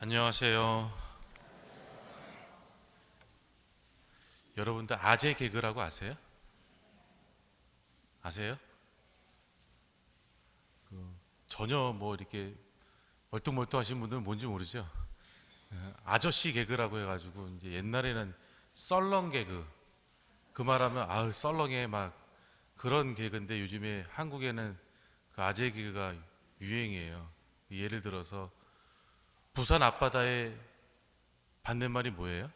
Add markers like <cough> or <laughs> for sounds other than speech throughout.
안녕하세요. 여러분들 아재 개그라고 아세요? 아세요? 그 전혀 뭐 이렇게 멀뚱멀뚱하신 분들은 뭔지 모르죠. 예, 아저씨 개그라고 해가지고 이제 옛날에는 썰렁 개그 그 말하면 아우 썰렁해 막 그런 개그인데 요즘에 한국에는 그 아재 개그가 유행이에요. 예를 들어서 부산 앞바다의 반대말이 뭐예요?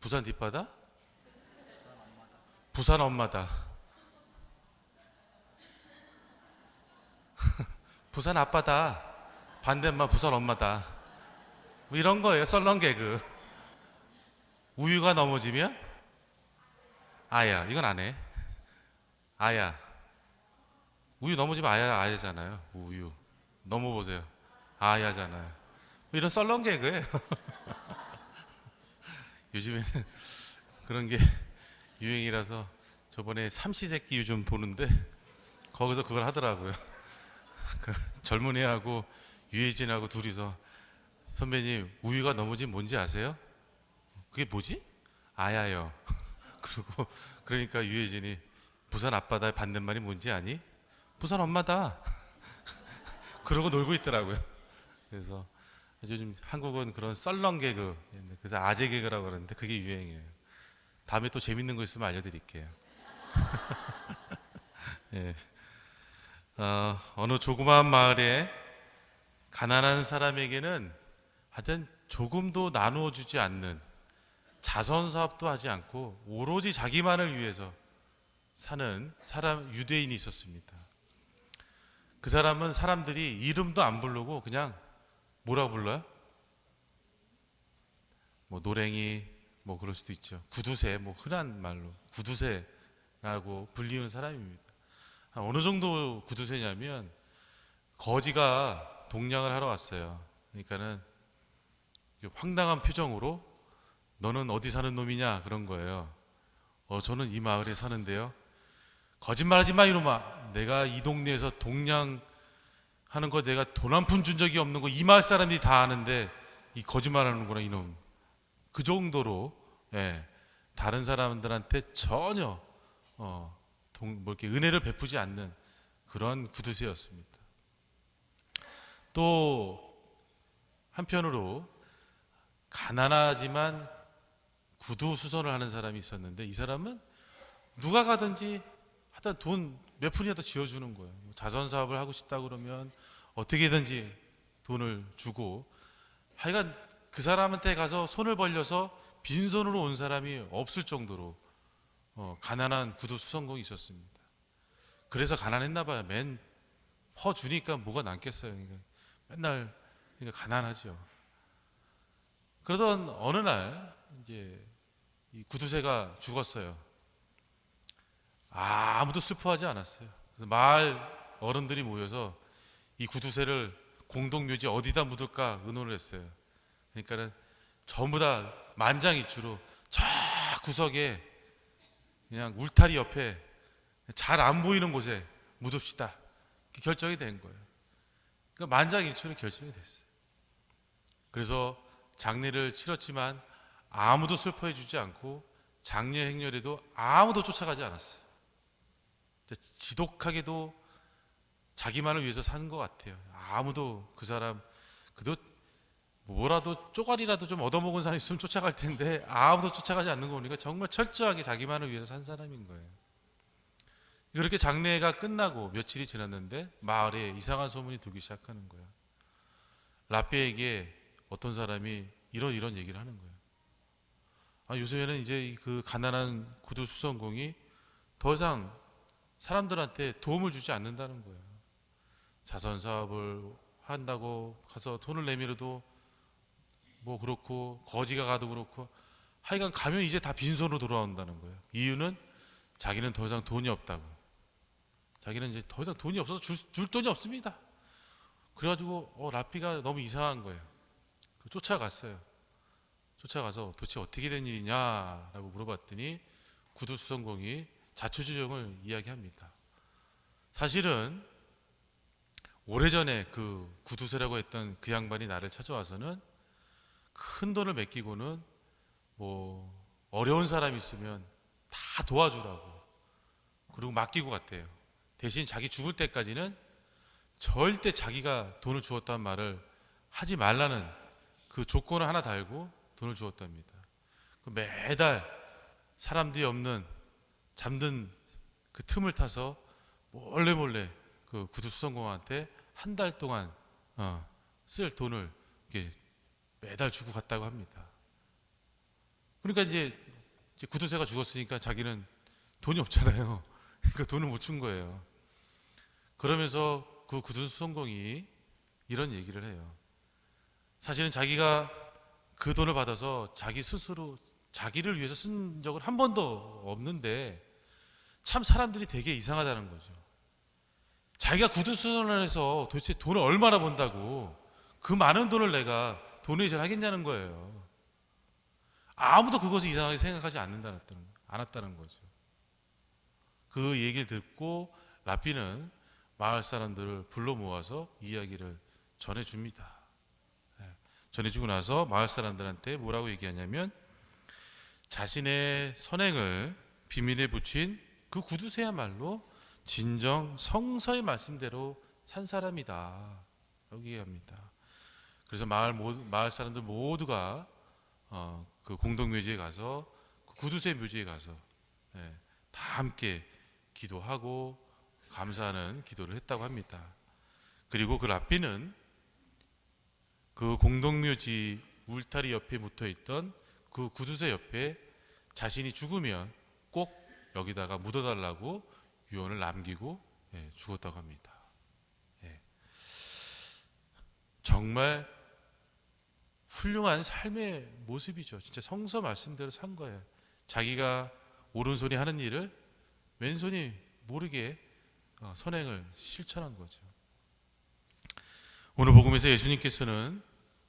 부산 뒷바다? 부산 엄마다. <laughs> 부산 아빠다. 반대말 부산 엄마다. 뭐 이런 거예요. 썰렁 개그. 우유가 넘어지면 아야. 이건 안 해. 아야. 우유 넘어지면 아야 아야잖아요. 우유. 넘어 보세요. 아야잖아요. 뭐 이런 썰렁 개그예요. <laughs> 요즘에는 그런 게 유행이라서 저번에 삼시세끼 요즘 보는데 거기서 그걸 하더라고요. <laughs> 그 젊은 애하고 유해진하고 둘이서 선배님 우유가 넘어진 뭔지 아세요? 그게 뭐지? 아야요. <laughs> 그리고 그러니까 유해진이 부산 앞바다의 반대말이 뭔지 아니? 부산 엄마다. 그러고 놀고 있더라고요. 그래서 요즘 한국은 그런 썰렁 개그, 그래서 아재 개그라고 그러는데 그게 유행이에요. 다음에 또 재밌는 거 있으면 알려드릴게요. <laughs> 예. 어, 어느 조그마한 마을에 가난한 사람에게는 하여튼 조금도 나누어 주지 않는 자선 사업도 하지 않고 오로지 자기만을 위해서 사는 사람 유대인이 있었습니다. 그 사람은 사람들이 이름도 안 부르고 그냥 뭐라 불러요? 뭐 노랭이 뭐 그럴 수도 있죠. 구두쇠 뭐 흔한 말로 구두쇠라고 불리는 사람입니다. 한 어느 정도 구두쇠냐면 거지가 동냥을 하러 왔어요. 그러니까는 황당한 표정으로 너는 어디 사는 놈이냐 그런 거예요. 어 저는 이 마을에 사는데요. 거짓말하지 마 이놈아. 내가 이 동네에서 동냥 하는 거 내가 돈 한 푼 준 적이 없는 거 이 마을 사람들이 다 아는데 이 거짓말하는구나 이놈. 그 정도로 예, 다른 사람들한테 전혀 어, 동, 뭐 이렇게 은혜를 베푸지 않는 그런 구두쇠였습니다. 또 한편으로 가난하지만 구두 수선을 하는 사람이 있었는데 이 사람은 누가 가든지 하여튼 돈 몇 푼이라도 지어주는 거예요. 뭐 자선 사업을 하고 싶다 그러면 어떻게든지 돈을 주고 하여간 그 사람한테 가서 손을 벌려서 빈손으로 온 사람이 없을 정도로 어, 가난한 구두 수선공이 있었습니다. 그래서 가난했나 봐요. 맨 퍼 주니까 뭐가 남겠어요. 그러니까 맨날 그러니까 가난하죠. 그러던 어느 날 이제 이 구두쇠가 죽었어요. 아무도 슬퍼하지 않았어요. 그래서 마을 어른들이 모여서 이 구두쇠를 공동묘지 어디다 묻을까 의논을 했어요. 그러니까는 전부 다 만장일치로 저 구석에 그냥 울타리 옆에 잘 안 보이는 곳에 묻읍시다. 결정이 된 거예요. 그러니까 만장일치로 결정이 됐어요. 그래서 장례를 치렀지만 아무도 슬퍼해 주지 않고 장례 행렬에도 아무도 쫓아가지 않았어요. 지독하게도 자기만을 위해서 사는 것 같아요. 아무도 그 사람 그래도 뭐라도 쪼가리라도 좀 얻어먹은 사람 있으면 쫓아갈 텐데 아무도 쫓아가지 않는 거 보니까 정말 철저하게 자기만을 위해서 산 사람인 거예요. 그렇게 장례가 끝나고 며칠이 지났는데 마을에 이상한 소문이 들기 시작하는 거예요. 라페에게 어떤 사람이 이런 이런 얘기를 하는 거예요. 아, 요즘에는 이제 그 가난한 구두 수선공이 더 이상 사람들한테 도움을 주지 않는다는 거예요. 자선 사업을 한다고 가서 돈을 내밀어도 뭐 그렇고 거지가 가도 그렇고 하여간 가면 이제 다 빈손으로 돌아온다는 거예요. 이유는 자기는 더 이상 돈이 없다고. 자기는 이제 더 이상 돈이 없어서 줄, 줄 돈이 없습니다. 그래가지고 어, 라피가 너무 이상한 거예요. 쫓아갔어요. 쫓아가서 도대체 어떻게 된 일이냐라고 물어봤더니 구두 수선공이 자초지종을 이야기합니다. 사실은 오래전에 그 구두쇠라고 했던 그 양반이 나를 찾아와서는 큰 돈을 맡기고는 뭐 어려운 사람이 있으면 다 도와주라고 그리고 맡기고 갔대요. 대신 자기 죽을 때까지는 절대 자기가 돈을 주었다는 말을 하지 말라는 그 조건을 하나 달고 돈을 주었답니다. 그 매달 사람들이 없는 잠든 그 틈을 타서 몰래 몰래 그 구두수성공한테 한 달 동안 어, 쓸 돈을 매달 주고 갔다고 합니다. 그러니까 이제, 이제 구두쇠가 죽었으니까 자기는 돈이 없잖아요. <laughs> 그러니까 돈을 못 준 거예요. 그러면서 그 구두수성공이 이런 얘기를 해요. 사실은 자기가 그 돈을 받아서 자기 스스로 자기를 위해서 쓴 적은 한 번도 없는데 참 사람들이 되게 이상하다는 거죠. 자기가 구두수선에서 도대체 돈을 얼마나 번다고 그 많은 돈을 내가 도네이션 하겠냐는 거예요. 아무도 그것을 이상하게 생각하지 않는다는 않았다는 거죠. 그 얘기를 듣고 라피는 마을 사람들을 불러 모아서 이야기를 전해 줍니다. 예, 전해 주고 나서 마을 사람들한테 뭐라고 얘기하냐면 자신의 선행을 비밀에 붙인 그 구두쇠야말로 진정 성서의 말씀대로 산 사람이다. 여기 합니다. 그래서 마을 모두, 마을 사람들 모두가 어, 그 공동 묘지에 가서 그 구두쇠 묘지에 가서 예, 다 함께 기도하고 감사하는 기도를 했다고 합니다. 그리고 그 랍비는 그 공동묘지 울타리 옆에 붙어 있던 그 구두쇠 옆에 자신이 죽으면 꼭 여기다가 묻어달라고 유언을 남기고 예, 죽었다고 합니다. 예. 정말 훌륭한 삶의 모습이죠. 진짜 성서 말씀대로 산 거예요. 자기가 오른손이 하는 일을 왼손이 모르게 어, 선행을 실천한 거죠. 오늘 복음에서 예수님께서는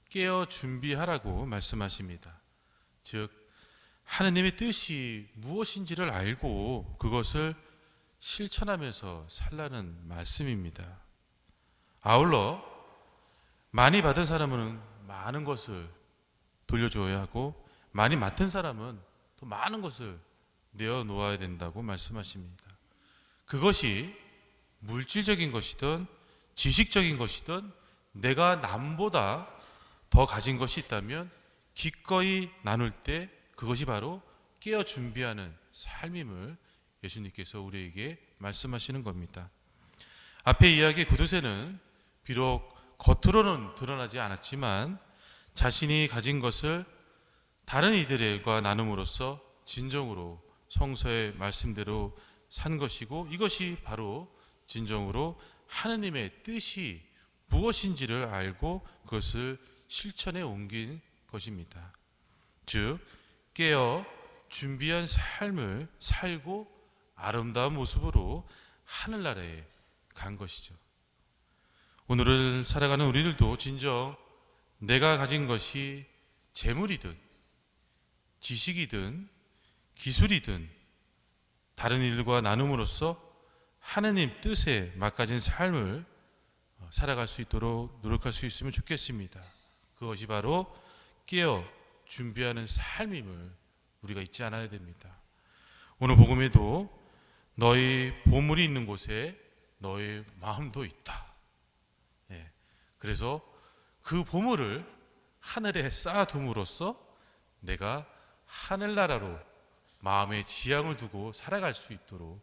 깨어 준비하라고 말씀하십니다. 즉 하느님의 뜻이 무엇인지를 알고 그것을 실천하면서 살라는 말씀입니다. 아울러 많이 받은 사람은 많은 것을 돌려줘야 하고 많이 맡은 사람은 또 많은 것을 내어 놓아야 된다고 말씀하십니다. 그것이 물질적인 것이든 지식적인 것이든 내가 남보다 더 가진 것이 있다면 기꺼이 나눌 때 그것이 바로 깨어 준비하는 삶임을 예수님께서 우리에게 말씀하시는 겁니다. 앞에 이야기 구두쇠는 비록 겉으로는 드러나지 않았지만 자신이 가진 것을 다른 이들과 나눔으로써 진정으로 성서의 말씀대로 산 것이고 이것이 바로 진정으로 하느님의 뜻이 무엇인지를 알고 그것을 실천에 옮긴 것입니다. 즉 깨어 준비한 삶을 살고 아름다운 모습으로 하늘나라에 간 것이죠. 오늘을 살아가는 우리들도 진정 내가 가진 것이 재물이든 지식이든 기술이든 다른 일과 나눔으로써 하느님 뜻에 막가진 삶을 살아갈 수 있도록 노력할 수 있으면 좋겠습니다. 그것이 바로 깨어 준비하는 삶임을 우리가 잊지 않아야 됩니다. 오늘 복음에도 너희 보물이 있는 곳에 너희 마음도 있다. 예, 그래서 그 보물을 하늘에 쌓아둠으로써 내가 하늘나라로 마음의 지향을 두고 살아갈 수 있도록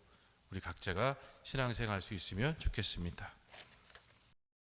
우리 각자가 신앙생활 할 수 있으면 좋겠습니다.